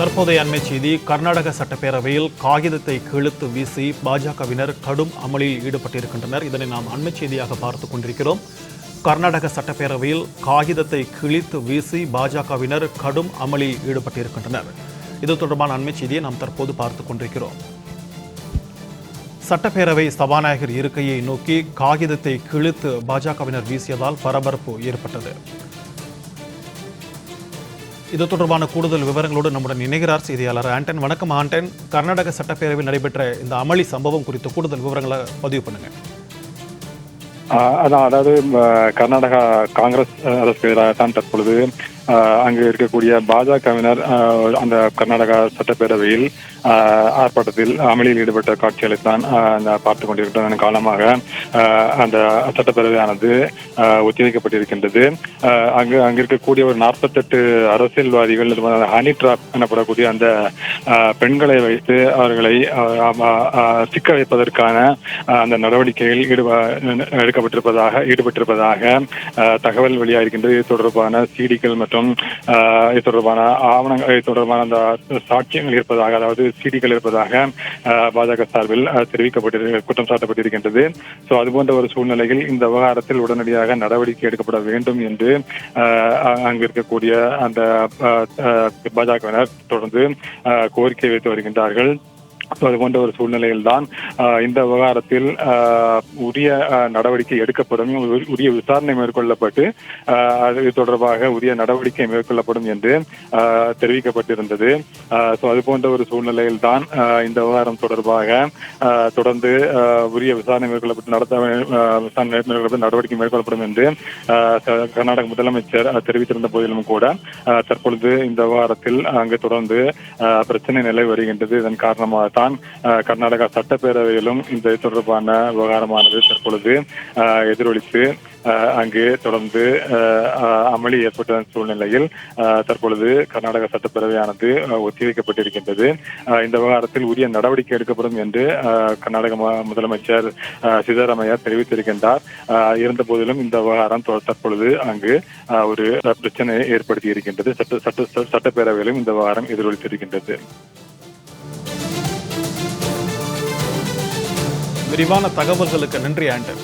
தற்போதைய அண்மை செய்தி கர்நாடக சட்டப்பேரவையில் காகிதத்தை கிழித்து வீசி பாஜகவினர் கடும் அமளியில் ஈடுபட்டிருக்கின்றனர். இதனை நாம் அண்மை செய்தியாக பார்த்துக் கொண்டிருக்கிறோம். கர்நாடக சட்டப்பேரவையில் காகிதத்தை கிழித்து வீசி பாஜகவினர் கடும் அமளியில் ஈடுபட்டிருக்கின்றனர். இது தொடர்பான அண்மை செய்தியை நாம் தற்போது பார்த்துக் கொண்டிருக்கிறோம். சட்டப்பேரவை சபாநாயகர் இருக்கையை நோக்கி காகிதத்தை கிழித்து பாஜகவினர் வீசியதால் பரபரப்பு ஏற்பட்டது. இது தொடர்பான கூடுதல் விவரங்களோடு நம்முடன் இணைகிறார் செய்தியாளர் ஆண்டன். வணக்கம் ஆண்டன். கர்நாடக சட்டப்பேரவையில் நடைபெற்ற இந்த அமளி சம்பவம் குறித்த கூடுதல் விவரங்களை பதிவு பண்ணுங்க. ஆஹ் அதான் அதாவது கர்நாடகா காங்கிரஸ் அஹ், அரசுக்கு எதிராக தான் தற்பொழுது அங்கு இருக்கக்கூடிய பாஜகவினர் அந்த கர்நாடகா சட்டப்பேரவையில் ஆஹ், ஆர்ப்பாட்டத்தில் அமளியில் ஈடுபட்ட காட்சிகளை தான் ஆஹ், பார்த்துக் காலமாக அந்த சட்டப்பேரவையானது ஆஹ், ஒத்திவைக்கப்பட்டிருக்கின்றது. அங்கு அங்கு இருக்கக்கூடிய ஒரு நாற்பத்தெட்டு அரசியல்வாதிகள் ஹனி ட்ராப் எனப்படக்கூடிய அந்த ஆஹ், பெண்களை வைத்து அவர்களை சிக்க வைப்பதற்கான அந்த நடவடிக்கையில் ஈடுபா எடுக்கப்பட்டிருப்பதாக ஈடுபட்டிருப்பதாக தகவல் வெளியாகிருக்கின்றது இது தொடர்பான சிடிக்கள் மற்றும் மற்றும் இது தொடர்பான ஆவணங்கள் இது தொடர்பான அந்த சாட்சியங்கள் இருப்பதாக அதாவது சிடிக்கள் இருப்பதாக பாஜக சார்பில் ஆஹ், தெரிவிக்கப்பட்டிரு குற்றம் சாட்டப்பட்டிருக்கின்றது. ஸோ அதுபோன்ற ஒரு சூழ்நிலையில் இந்த விவகாரத்தில் உடனடியாக நடவடிக்கை எடுக்கப்பட வேண்டும் என்று ஆஹ், அங்கு இருக்கக்கூடிய அந்த பாஜகவினர் தொடர்ந்து கோரிக்கை வைத்து வருகின்றார்கள். அது போன்ற ஒரு சூழ்நிலையில் தான் இந்த விவகாரத்தில் ஆஹ், உரிய நடவடிக்கை எடுக்கப்படும் உரிய விசாரணை மேற்கொள்ளப்பட்டு அது தொடர்பாக உரிய நடவடிக்கை மேற்கொள்ளப்படும் என்று ஆஹ், தெரிவிக்கப்பட்டிருந்தது. ஸோ அது போன்ற ஒரு சூழ்நிலையில் தான் ஆஹ், இந்த விவகாரம் தொடர்பாக ஆஹ், தொடர்ந்து ஆஹ், உரிய விசாரணை மேற்கொள்ளப்பட்டு நடத்த விசாரணை மேற்கொள்ளப்பட்டு நடவடிக்கை மேற்கொள்ளப்படும் என்று ஆஹ், கர்நாடக முதலமைச்சர் தெரிவித்திருந்த போதிலும் கூட தற்பொழுது இந்த விவகாரத்தில் அங்கு தொடர்ந்து ஆஹ், பிரச்சனை நிலை வருகின்றது. இதன் காரணமாக தான் கர்நாடகா சட்டப்பேரவையிலும் இந்த தொடர்பான விவகாரமானது தற்பொழுது ஆஹ், எதிரொலித்து அங்கு தொடர்ந்து அமளி ஏற்பட்ட சூழ்நிலையில் தற்பொழுது கர்நாடக சட்டப்பேரவையானது ஒத்திவைக்கப்பட்டிருக்கின்றது. இந்த விவகாரத்தில் உரிய நடவடிக்கை எடுக்கப்படும் என்று ஆஹ், கர்நாடக முதலமைச்சர் ஆஹ், சித்தராமையா தெரிவித்திருக்கின்றார். இருந்த போதிலும் இந்த விவகாரம் தற்பொழுது அங்கு ஒரு பிரச்சனையை ஏற்படுத்தி இருக்கின்றது. சட்ட சட்ட சட்டப்பேரவையிலும் இந்த விவகாரம் எதிரொலித்திருக்கின்றது. விரிவான தகவல்களுக்கு நன்றி ஆண்டர்